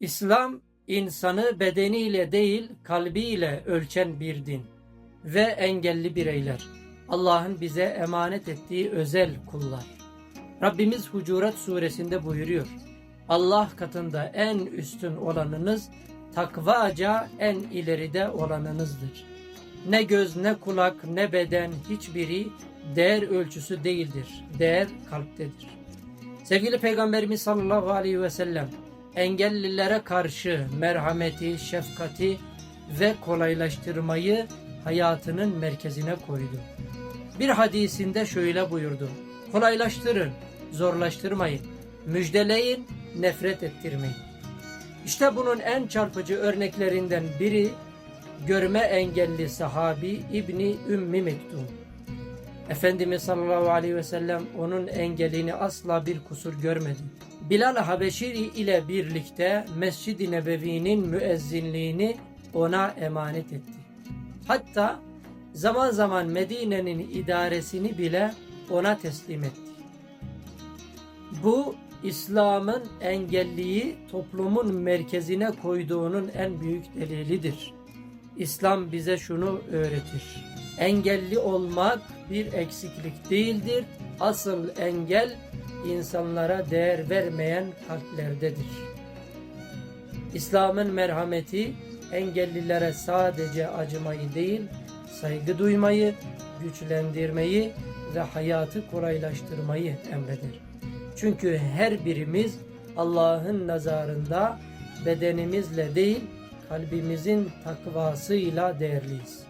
İslam insanı bedeniyle değil kalbiyle ölçen bir din ve engelli bireyler. Allah'ın bize emanet ettiği özel kullar. Rabbimiz Hucurat suresinde buyuruyor. Allah katında en üstün olanınız takvaca en ileride olanınızdır. Ne göz ne kulak ne beden hiçbiri değer ölçüsü değildir. Değer kalptedir. Sevgili Peygamberimiz sallallahu aleyhi ve sellem engellilere karşı merhameti, şefkati ve kolaylaştırmayı hayatının merkezine koydu. Bir hadisinde şöyle buyurdu. Kolaylaştırın, zorlaştırmayın. Müjdeleyin, nefret ettirmeyin. İşte bunun en çarpıcı örneklerinden biri görme engelli sahabi İbni Ümmi Mektum. Efendimiz sallallahu aleyhi ve sellem onun engelini asla bir kusur görmedi. Bilal Habeşiri ile birlikte Mescid-i Nebevi'nin müezzinliğini ona emanet etti. Hatta zaman zaman Medine'nin idaresini bile ona teslim etti. Bu İslam'ın engelliyi toplumun merkezine koyduğunun en büyük delilidir. İslam bize şunu öğretir. Engelli olmak bir eksiklik değildir. Asıl engel insanlara değer vermeyen kalplerdedir. İslam'ın merhameti engellilere sadece acımayı değil, saygı duymayı, güçlendirmeyi ve hayatı kolaylaştırmayı emreder. Çünkü her birimiz Allah'ın nazarında bedenimizle değil, kalbimizin takvasıyla değerliyiz.